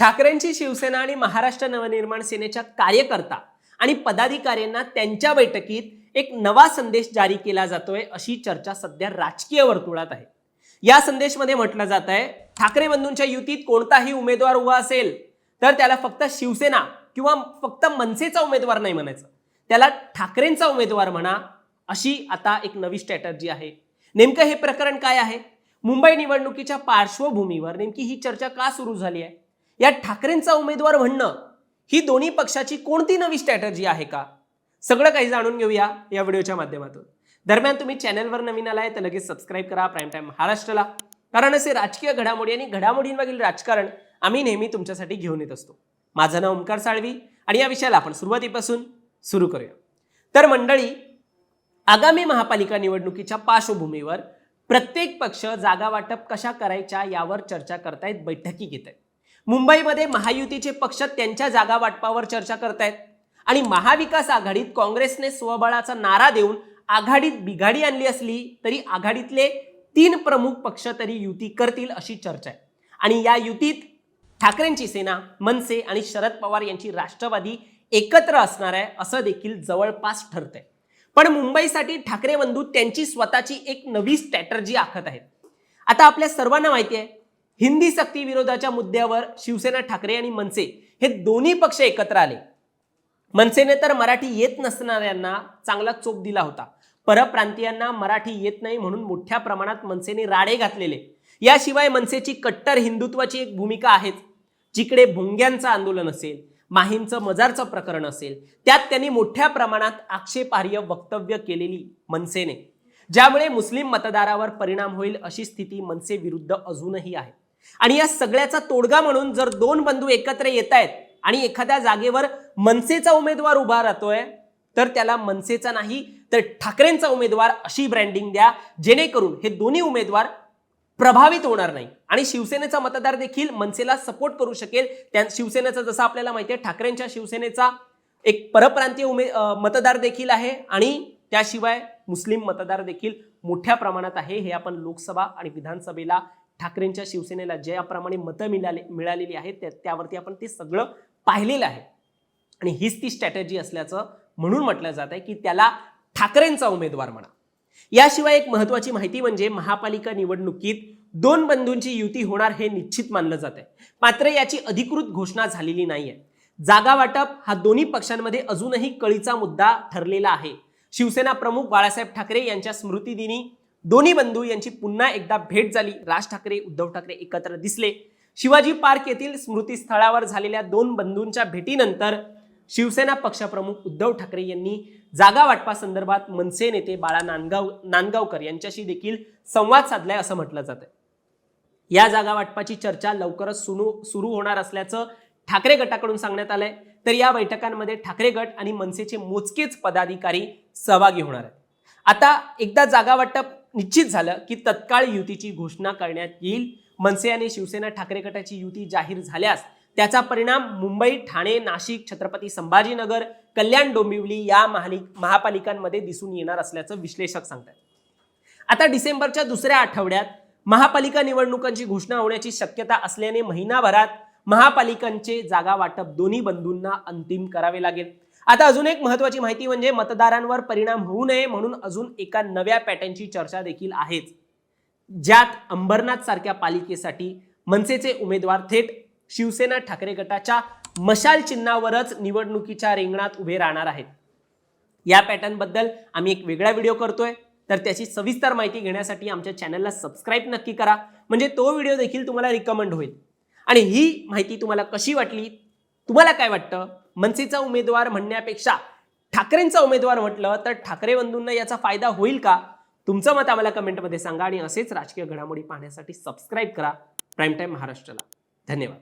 ठाकरेंची शिवसेना आणि महाराष्ट्र नवनिर्माण सेनेच्या कार्यकर्ता आणि पदाधिकाऱ्यांना त्यांच्या बैठकीत एक नवा संदेश जारी केला जातोय अशी चर्चा सध्या राजकीय वर्तुळात आहे. या संदेशमध्ये म्हटलं जात आहे ठाकरे बंधूंच्या युतीत कोणताही उमेदवार उभा असेल तर त्याला फक्त शिवसेना किंवा फक्त मनसेचा उमेदवार नाही म्हणायचं. त्याला ठाकरेंचा उमेदवार म्हणा अशी आता एक नवी स्ट्रॅटर्जी आहे. नेमकं हे प्रकरण काय आहे? मुंबई निवडणुकीच्या पार्श्वभूमीवर नेमकी ही चर्चा का सुरू झाली आहे? या ठाकरेंचा उमेदवार म्हणणं ही दोन्ही पक्षाची कोणती नवी स्ट्रॅटर्जी आहे का? सगळं काही जाणून घेऊया या व्हिडिओच्या माध्यमातून. दरम्यान तुम्ही चॅनलवर नवीन आलाय तर लगेच सबस्क्राईब करा प्राईम टाईम महाराष्ट्राला. कारण असे राजकीय घडामोडी आणि घडामोडींमागील राजकारण आम्ही नेहमी तुमच्यासाठी घेऊन येत असतो. माझं नाव ओंकार साळवी आणि या विषयाला आपण सुरुवातीपासून सुरू करूया. तर मंडळी आगामी महापालिका निवडणुकीच्या पार्श्वभूमीवर प्रत्येक पक्ष जागा वाटप कशा करायच्या यावर चर्चा करतायत बैठकी घेत आहेत मुंबईमध्ये महायुतीचे पक्ष त्यांच्या जागा वाटपावर चर्चा करतायत. आणि महाविकास आघाडीत काँग्रेसने स्वबळाचा नारा देऊन आघाडीत बिघाडी आणली असली तरी आघाडीतले तीन प्रमुख पक्ष तरी युती करतील अशी चर्चा आहे. आणि या युतीत ठाकरेंची सेना मनसे आणि शरद पवार यांची राष्ट्रवादी एकत्र असणार आहे असं देखील जवळपास ठरतंय. पण मुंबईसाठी ठाकरे बंधू त्यांची स्वतःची एक नवी स्ट्रॅटर्जी आखत आहेत. आता आपल्या सर्वांना माहिती आहे हिंदी सक्ती विरोधाच्या मुद्द्यावर शिवसेना ठाकरे आणि मनसे हे दोन्ही पक्ष एकत्र आले. मनसेने तर मराठी येत नसणाऱ्यांना चांगला चोप दिला होता. परप्रांतीयांना मराठी येत नाही म्हणून मोठ्या प्रमाणात मनसेने राडे घातलेले. याशिवाय मनसेची कट्टर हिंदुत्वाची एक भूमिका आहेच. जिकडे भोंग्यांचं आंदोलन असेल माहींचं मजारचं प्रकरण असेल त्यात त्यांनी मोठ्या प्रमाणात आक्षेपार्ह वक्तव्य केलेली मनसेने. ज्यामुळे मुस्लिम मतदारावर परिणाम होईल अशी स्थिती मनसे विरुद्ध अजूनही आहे. आणि या सगळ्याचा तोडगा म्हणून जर दोन बंधू एकत्र येत आहेत आणि एखाद्या जागेवर मनसेचा उमेदवार उभा राहतोय तर त्याला मनसेचा नाही तर ठाकरेंचा उमेदवार अशी ब्रँडिंग द्या जेणेकरून हे दोन्ही उमेदवार प्रभावित होणार नाही. आणि शिवसेनेचा मतदार देखील मनसेला सपोर्ट करू शकेल. त्या शिवसेनेचा जसं आपल्याला माहिती आहे ठाकरेंच्या शिवसेनेचा एक परप्रांतीय उमे मतदार देखील आहे आणि त्याशिवाय मुस्लिम मतदार देखील मोठ्या प्रमाणात आहे. हे आपण लोकसभा आणि विधानसभेला ठाकरेंच्या शिवसेनेला ज्याप्रमाणे मतं मिळाले मिळालेली आहेत त्या- त्यावरती आपण ते सगळं पाहिलेलं आहे. आणि हीच ती स्ट्रॅटेजी असल्याचं म्हणून म्हटलं जात आहे की त्याला ठाकरेंचा उमेदवार म्हणा. याशिवाय एक महत्वाची माहिती म्हणजे महापालिका निवडणुकीत दोन बंधूंची युती होणार हे निश्चित मानलं जात आहे. मात्र याची अधिकृत घोषणा झालेली नाहीये. जागा वाटप हा दोन्ही पक्षांमध्ये अजूनही कळीचा मुद्दा ठरलेला आहे. शिवसेना प्रमुख बाळासाहेब ठाकरे यांच्या स्मृतिदिनी दोन्ही बंधू यांची पुन्हा एकदा भेट झाली. राज ठाकरे उद्धव ठाकरे एकत्र दिसले. शिवाजी पार्क येथील स्मृतीस्थळावर झालेल्या दोन बंधूंच्या भेटीनंतर शिवसेना पक्षप्रमुख उद्धव ठाकरे यांनी जागा वाटपासंदर्भात मनसे नेते बाळा नांदगाव नांदगावकर यांच्याशी देखील संवाद साधलाय असं म्हटलं जातं या जागा वाटपाची चर्चा लवकरच सुरू सुरू होणार असल्याचं ठाकरे गटाकडून सांगण्यात आलंय. तर या बैठकांमध्ये ठाकरे गट आणि मनसेचे मोजकेच पदाधिकारी सहभागी होणार आहेत. आता एकदा जागा वाटप निश्चित झालं की तत्काळ युतीची घोषणा करण्यात येईल. मनसे आणि शिवसेना ठाकरे गटाची युती जाहीर झाल्यास त्याचा परिणाम मुंबई ठाणे नाशिक छत्रपती संभाजीनगर कल्याण डोंबिवली या महाली महापालिकांमध्ये दिसून येणार असल्याचं विश्लेषक सांगतात आता डिसेंबरच्या दुसऱ्या आठवड्यात महापालिका निवडणुकांची घोषणा होण्याची शक्यता असल्याने महिनाभरात महापालिकांचे जागा वाटप दोन्ही बंधूंना अंतिम करावे लागेल. आता अजून एक महत्वाची माहिती म्हणजे मतदारांवर परिणाम होऊ नये म्हणून अजून एका नव्या पॅटर्नची चर्चा देखील आहेच. ज्यात अंबरनाथ सारख्या पालिकेसाठी मनसेचे उमेदवार थेट शिवसेना ठाकरे गटाच्या मशाल चिन्हावरच निवडणुकीच्या रिंगणात उभे राहणार आहेत. या पॅटर्नबद्दल आम्ही एक वेगळा व्हिडिओ करतोय. तर त्याची सविस्तर माहिती घेण्यासाठी आमच्या चॅनलला सबस्क्राईब नक्की करा. म्हणजे तो व्हिडिओ देखील तुम्हाला रिकमेंड होईल. आणि ही माहिती तुम्हाला कशी वाटली? तुम्हाला काय वाटतं? मनसेचा उमेदवार म्हणण्यापेक्षा ठाकरेंचा उमेदवार म्हटलं तर ठाकरे बंधूंना याचा फायदा होईल का? तुमचं मत आम्हाला कमेंटमध्ये सांगा आणि असेच राजकीय घडामोडी पाहण्यासाठी सबस्क्राईब करा. प्राईम टाईम महाराष्ट्राला. धन्यवाद.